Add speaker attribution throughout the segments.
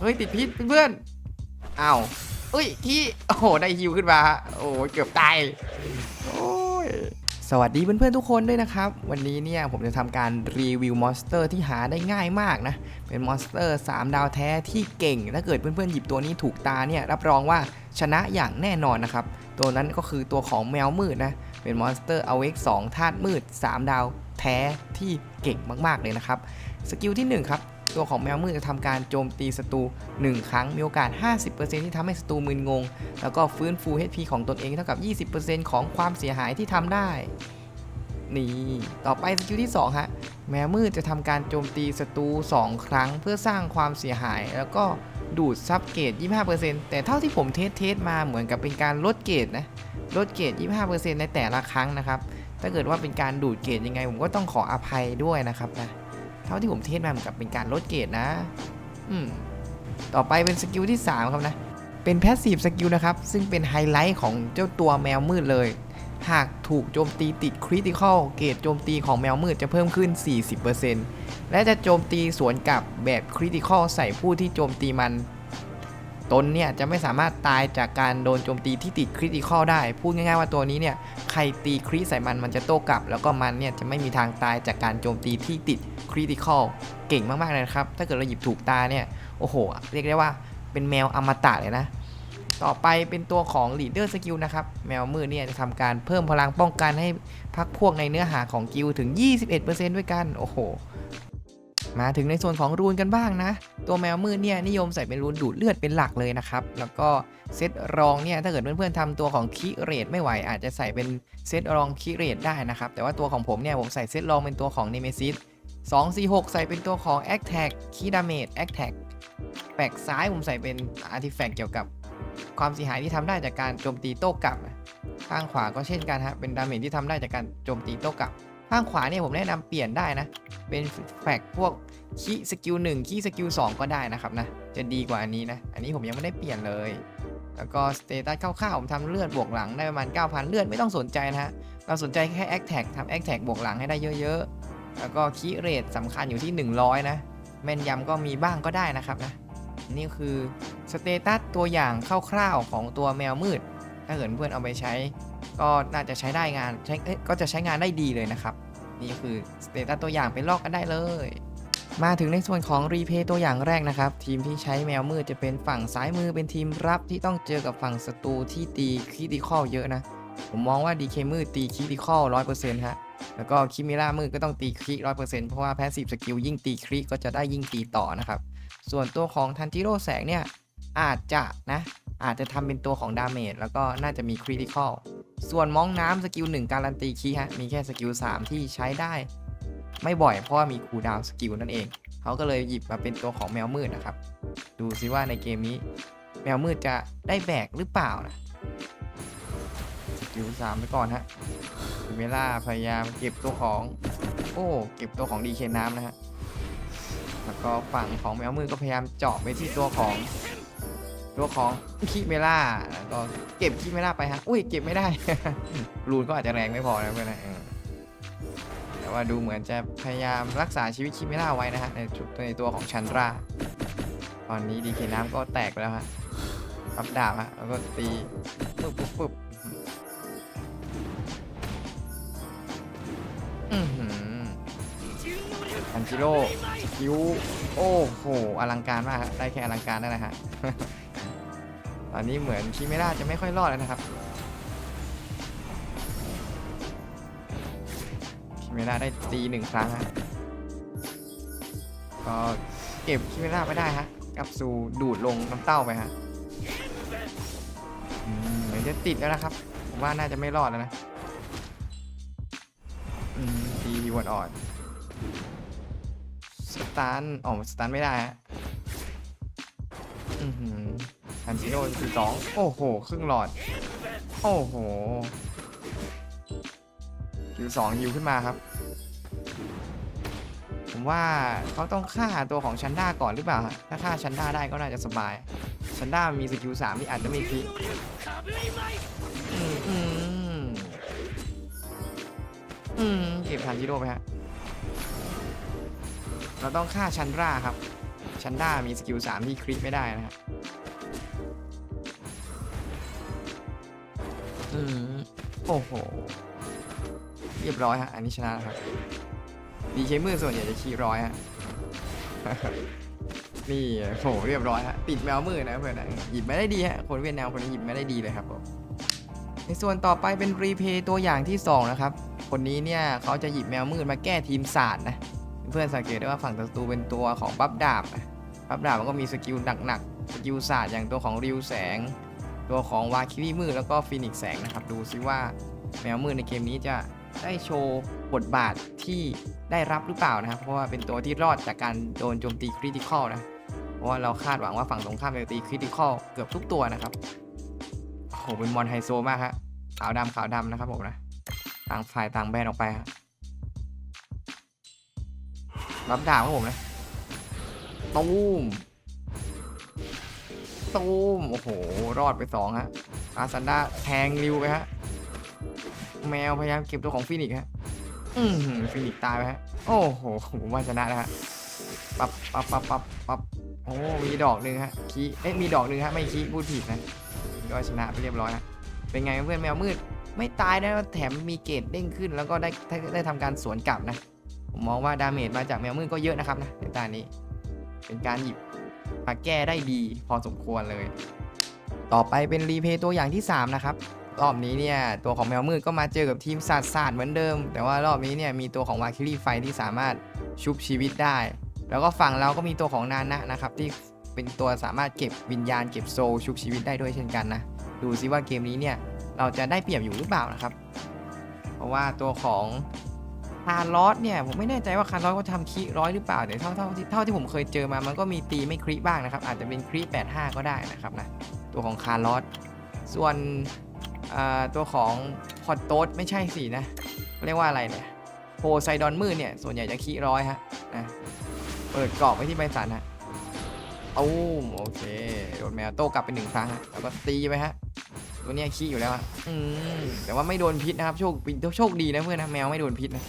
Speaker 1: เฮ้ยติดพิษเพื่อนอ้าวเอ้ยที่โอ้โหได้ฮิวขึ้นมาฮะโอ้โหเกือบตายโอ้ยสวัสดีเพื่อนๆทุกคนด้วยนะครับ วันนี้เนี่ยผมจะทำการรีวิวมอนสเตอร์ที่หาได้ง่ายมากนะ เป็นมอนสเตอร์ 3 ดาวแท้ที่เก่ง ถ้าเกิดเพื่อนๆหยิบตัวนี้ถูกตาเนี่ยรับรองว่าชนะอย่างแน่นอนนะครับ ตัวนั้นก็คือตัวของแมวมืดนะ เป็นมอนสเตอร์เอาเวก2ธาตุมืด 3 ดาวแท้ที่เก่งมากๆเลยนะครับ สกิลที่ 1 ครับ ตัวของแมวมืดจะทำการโจมตีศัตรู1 ครั้ง มีโอกาส 50%ที่ทำให้ศัตรูมึนงง แล้วก็ฟื้นฟู HP ของตนเองเท่ากับ 20%ของความเสียหายที่ทำได้นี่ ต่อไปสกิลที่2ฮะ แมวมืดจะทำการโจมตีศัตรู2 ครั้ง เพื่อสร้างความเสียหาย แล้วก็ดูดซับเกรด25%แต่เท่าที่ผมเทสเทสมาเหมือนกับเป็นการลดเกรดนะ ลดเกรด25%ในแต่ละครั้งนะครับ ถ้าเกิดว่าเป็นการดูดเกรดยังไง ผมก็ต้องขออภัยด้วยนะครับนะ ท่าที่ผมเทสมาเหมือนกับเป็นการลดเกรดนะ อืม ต่อไปเป็นสกิลที่ 3 ครับนะ เป็นแพสซีฟสกิลนะครับ ซึ่งเป็นไฮไลท์ของเจ้าตัวแมวมืดเลย หากถูกโจมตีติดคริติคอลเกรดโจมตีของแมวมืดจะเพิ่มขึ้น 40%และจะโจมตีสวนกลับแบบคริติคอลใส่ผู้ที่โจมตีมัน ตนเนี่ยจะไม่สามารถตายจากการโดนโจมตีที่ติดคริติคอลได้ พูดง่ายๆว่าตัวนี้เนี่ยใครตีคริใส่มันมันจะโต้กลับ แล้วก็มันเนี่ยจะไม่มีทางตายจากการโจมตีที่ติดคริติคอลเก่งมากๆเลยนะครับ ถ้าเกิดเราหยิบถูกตาเนี่ยโอ้โห เรียกได้ว่าเป็นแมวอมตะเลยนะ ต่อไปเป็นตัวของ Leader Skill นะครับ แมวมืดเนี่ยจะทำการเพิ่มพลังป้องกันให้พักพวกในเนื้อหาของกิลด์ถึง 21%ด้วยกัน โอ้โห มาถึงในส่วนของรูนกันบ้างนะ ตัวแมวมืดเนี่ยนิยมใส่เป็นรูนดูดเลือดเป็นหลักเลยนะครับ แล้วก็เซตรองเนี่ยถ้าเกิดเพื่อนๆทำตัวของคิเรตไม่ไหว อาจจะใส่เป็นเซตรองคิเรตได้นะครับ แต่ว่าตัวของผมเนี่ยผมใส่เซตรองเป็นตัวของ Nemesis 246 ใส่เป็นตัวของ a c t a c คีดาเมจ a c t a c แปลกซ้ายผมใส่เป็นอาร์ติแฟกต์เกี่ยวกับความเสียหายที่ทำได้จากการโจมตีโต้กลับ ข้างขวาก็เช่นกันฮะเป็นดาเมจที่ทำได้จากการโจมตีโต้กลับ ข้างขวาเนี่ยผมแนะนำเปลี่ยนได้นะ เป็นแฟกพวกคีสกิลหนึ่งคีสกิลสองก็ได้นะครับนะ จะดีกว่าอันนี้นะ อันนี้ผมยังไม่ได้เปลี่ยนเลย แล้วก็สเตตัสคร่าวๆผมทำเลือดบวกหลังได้ประมาณ 9,000 เลือดไม่ต้องสนใจนะฮะ เราสนใจแค่แอคแท็กทำแอคแท็กบวกหลังให้ได้เยอะๆ แล้วก็คีเรทสำคัญอยู่ที่ 100 นะ แม่นยำก็มีบ้างก็ได้นะครับนะ นี่คือสเตตัสตัวอย่างคร่าวๆของตัวแมวมืด ถ้าเกิดเพื่อนเอาไปใช้ก็น่าจะใช้ได้งานใช้เอ้ก็จะใช้งานได้ดีเลยนะครับ นี่คือสเตตัสตัวอย่างไปลอกกันได้เลย มาถึงในส่วนของรีเพย์ตัวอย่างแรกนะครับ ทีมที่ใช้แมวมืดจะเป็นฝั่งซ้ายมือเป็นทีมรับที่ต้องเจอกับฝั่งศัตรูที่ตีคริติคอลเยอะนะ ผมมองว่าดีเคมืดตีคริติคอลร้อยเปอร์เซ็นต์ฮะแล้วก็คิมิล่ามืดก็ต้องตีคริร้อยเปอร์เซ็นต์เพราะว่าแพสซีฟสกิลยิ่งตีคริก็จะได้ยิ่งตีต่อนะครับ ส่วนตัวของทันจิโร่แสงเนี่ยอาจจะนะอาจจะทำเป็นตัวของดาเมจแล้วก็น่าจะมีคริติคอล ส่วนมองน้ำสกิล1การันตีคีย์ฮะ มีแค่สกิล3ที่ใช้ได้ ไม่บ่อยเพราะมีคูดาวสกิลนั่นเอง เขาก็เลยหยิบมาเป็นตัวของแมวมืดนะครับ ดูซิว่าในเกมนี้ แมวมืดจะได้แบกหรือเปล่านะสกิล3ไปก่อนฮะเวล่าพยายามเก็บตัวของ โอ้เก็บตัวของดีเคน้ำนะฮะแล้วก็ฝั่งของแมวมืดก็พยายามเจาะไปที่ตัวของ ตัวของคิเมล่าก็เก็บคิเมล่าไปฮะ อุ้ยเก็บไม่ได้ รูนก็อาจจะแรงไม่พอนะเพื่อนนะแต่ว่าดูเหมือนจะพยายามรักษาชีวิตคิเมล่าไว้นะฮะในในตัวของชันราตอนนี้ดีเคน้ำก็แตกไปแล้วฮะรับดาบฮะแล้วก็ตีปึ๊บปึ๊บปึ๊บอือหืออันจิโร่สกิลโอ้โห อลังการมากฮะได้แค่อลังการนั่นแหละฮะ อนนี้เหมือนคิเมล่าจะไม่ค่อยรอดแล้วนะครับคิเมล่าได้ตีหนึ่งครั้งฮะก็เก็บคิเมล่าไม่ได้ฮะกับสู่ดูดลงน้ำเต้าไปฮะเหมือนจะติดแล้วนะครับผมว่าน่าจะไม่รอดแล้วนะตีวันอ่อนสตันอ๋อสตันไม่ได้ฮะ อือหืออันซิโน่คือสองโอ้โห ครึ่งหลอด โอ้โหคิวสองฮิวขึ้นมาครับ ผมว่าเขาต้องฆ่าตัวของชันด้าก่อนหรือเปล่า ถ้าฆ่าชันด้าได้ก็น่าจะสบาย ชันด้ามีสกิลสามที่อาจจะไม่คลิกอืมเก็บทันจิโร่ไปฮะ เราต้องฆ่าชันด้าครับ ชันด้ามีสกิล3ที่คลิกไม่ได้นะครับ โอ้โห เรียบร้อยฮะ อันนี้ชนะครับ ดีใช้มือส่วนใหญ่จะคีร้อยฮะ นี่โหเรียบร้อยฮะ ติดแมวมือนะเพื่อนนะหยิบไม่ได้ดีฮะ คนเวียดนามคนนี้หยิบไม่ได้ดีเลยครับผมในส่วนต่อไปเป็นรีเพย์ตัวอย่างที่ 2 นะครับ คนนี้เนี่ยเขาจะหยิบแมวมืดมาแก้ทีมศาสตร์นะ เพื่อนสังเกตได้ว่าฝั่งศัตรูเป็นตัวของบัฟดาบนะบัฟดาบมันก็มีสกิลหนักๆ สกิลศาสตร์อย่างตัวของริวแสง ตัวของวาคิริมืดแล้วก็ฟินิกแสงนะครับ ดูซิว่าแมวมืดในเกมนี้จะได้โชว์บทบาทที่ได้รับหรือเปล่านะครับ เพราะว่าเป็นตัวที่รอดจากการโดนโจมตีคริติคอลนะ เพราะว่าเราคาดหวังว่าฝั่งตรงข้ามจะตีคริติคอลเกือบทุกตัวนะครับโอ้โหเป็นมอนไฮโซมากฮะขาวดำขาวดำนะครับผมนะ ต่างฝ่ายต่างแบนออกไปฮะรับดาบครับผมนะ ตูม ตูมโอ้โห รอดไปสองฮะอาซันดาแทงริวไปฮะ แมวพยายามเก็บตัวของฟินิกฮะ อือหือฟินิกตายไปฮะ โอ้โหผมว่าชนะแล้วฮะ ปับปับปับปับปับโอ้ มีดอกหนึ่งฮะ คีเอ๊ะมีดอกหนึ่งฮะ ไม่คีพูดผิดนะก็ชนะไปเรียบร้อยฮะ เป็นไงเพื่อนแมวมืด ไม่ตายนะแถมมีเกรดเด้งขึ้น แล้วก็ได้ได้ได้ทำการสวนกลับนะ ผมมองว่าดาเมจมาจากแมวมืดก็เยอะนะครับนะในตานี้ เป็นการหยิบ มาแก้ได้ดีพอสมควรเลย ต่อไปเป็นรีเพย์ตัวอย่างที่ 3 นะครับ รอบนี้เนี่ย ตัวของแมวมืดก็มาเจอกับทีมศาสตร์ศาสตร์เหมือนเดิม แต่ว่ารอบนี้เนี่ยมีตัวของวาคิรีไฟที่สามารถชุบชีวิตได้ แล้วก็ฝั่งเราก็มีตัวของนานะนะครับที่เป็นตัวสามารถเก็บวิญญาณเก็บโซลชุบชีวิตได้ด้วยเช่นกันนะดูซิว่าเกมนี้เนี่ยเราจะได้เปรียบอยู่หรือเปล่านะครับ เพราะว่าตัวของ ร์ลอสเนี่ยผมไม่แน่ใจว่าคาร์ลอสเขาทำคีร้อยหรือเปล่าแต่เท่าเท่าที่เท่าที่ผมเคยเจอมามันก็มีตีไม่ครีบ้างนะครับ อาจจะเป็นครี85 ก็ได้นะครับนะตัวของคาร์ลอสส่วนตัวของพอตโตสไม่ใช่สินะเรียกว่าอะไรเนี่ยโพไซดอนมืดเนี่ยส่วนใหญ่จะคีร้อยฮะนะเปิดกรอบไปที่ใบสันฮะตู้มโอเคโดนแมวโต้กลับไปหนึ่งครั้งฮะแล้วก็ตีไปฮะตัวเนี้ยขี้อยู่แล้วอะอืมแต่ว่าไม่โดนพิษนะครับ โชคโชคดีนะเพื่อนนะแมวไม่โดนพิษนะ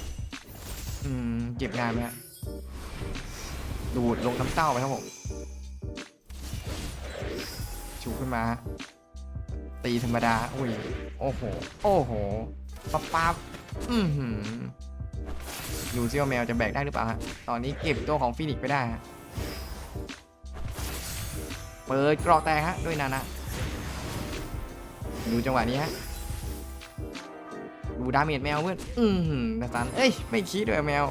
Speaker 1: อืม เก็บงานไหมฮะดูดลงน้ำเต้าไปครับผม ชูขึ้นมาฮะตีธรรมดา อุ้ย โอ้โห โอ้โห ปั๊บปั๊บอือหือดูซิว่าแมวจะแบกได้หรือเปล่าฮะ ตอนนี้เก็บตัวของฟินิกซ์ไปได้ฮะ เปิดกรอกแตกฮะ ด้วยนานะ ดูจังหวะนี้ฮะ ดูดาเมจแมวเพื่อน อือหือนาซันเอ้ย ไม่คิดด้วยแมว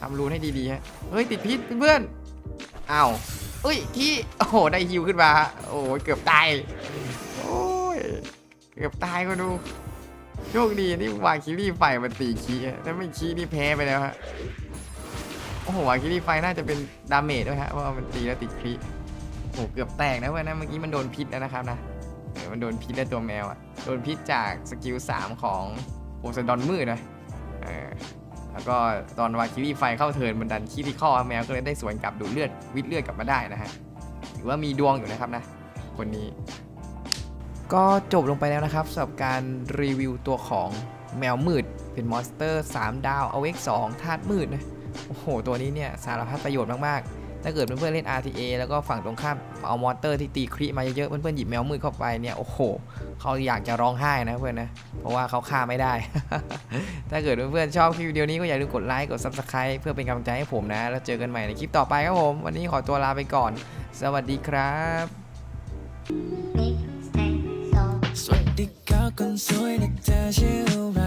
Speaker 1: ทำรูนให้ดีๆฮะ เฮ้ย ติดพิษเพื่อนอ้าวเอ้ยที่โอ้โห ได้ฮิวขึ้นมาฮะโอ้ยเกือบตาย โอ้ย เกือบตายก็ดู โชคดีที่วาคิรี่ไฟมันตีคีถ้าไม่คีนี่แพ้ไปแล้วฮะ โอ้โห วาคิรี่ไฟน่าจะเป็นดาเมจด้วยฮะ เพราะมันตีแล้วติดคีโอ้โหเกือบแตกนะเพื่อนนะ เมื่อกี้มันโดนพิษแล้วนะครับนะเออมันโดนพิษได้ตัวแมวอะโดนพิษจากสกิล3ของ โอซดอนมืดนะเออแล้วก็ตอนวาคิรีไฟเข้าเทินมันดันคีที่ข้อแมวก็เลยได้สวนกลับดูเลือดวิดเลือดกลับมาได้นะฮะถือว่ามีดวงอยู่นะครับนะคนนี้ ก็จบลงไปแล้วนะครับสำหรับการรีวิวตัวของแมวมืดเป็นมอนสเตอร์ 3 ดาว เอาเอ็ก2ธาตุมืดนะโอ้โห ตัวนี้เนี่ย สารพัดประโยชน์มาก ๆ ถ้าเกิดเพื่อนๆเล่น RTA แล้วก็ฝั่งตรงข้ามเอามอนเตอร์ที่ตีคริมาเยอะๆเพื่อนๆหยิบแมวมืดเข้าไปเนี่ยโอ้โหเขาอยากจะร้องไห้นะเพื่อนนะเพราะว่าเขาฆ่าไม่ได้ ถ้าเกิดเพื่อนๆชอบคลิปวิดีโอนี้ก็อย่าลืมกดไลค์กด Subscribe เพื่อเป็นกำลังใจให้ผมนะ แล้วเจอกันใหม่ในคลิปต่อไปครับผม วันนี้ขอตัวลาไปก่อน สวัสดีครับ
Speaker 2: Big stay so
Speaker 3: สวัสดีครับคนสวยนะเธอชื่ออะไร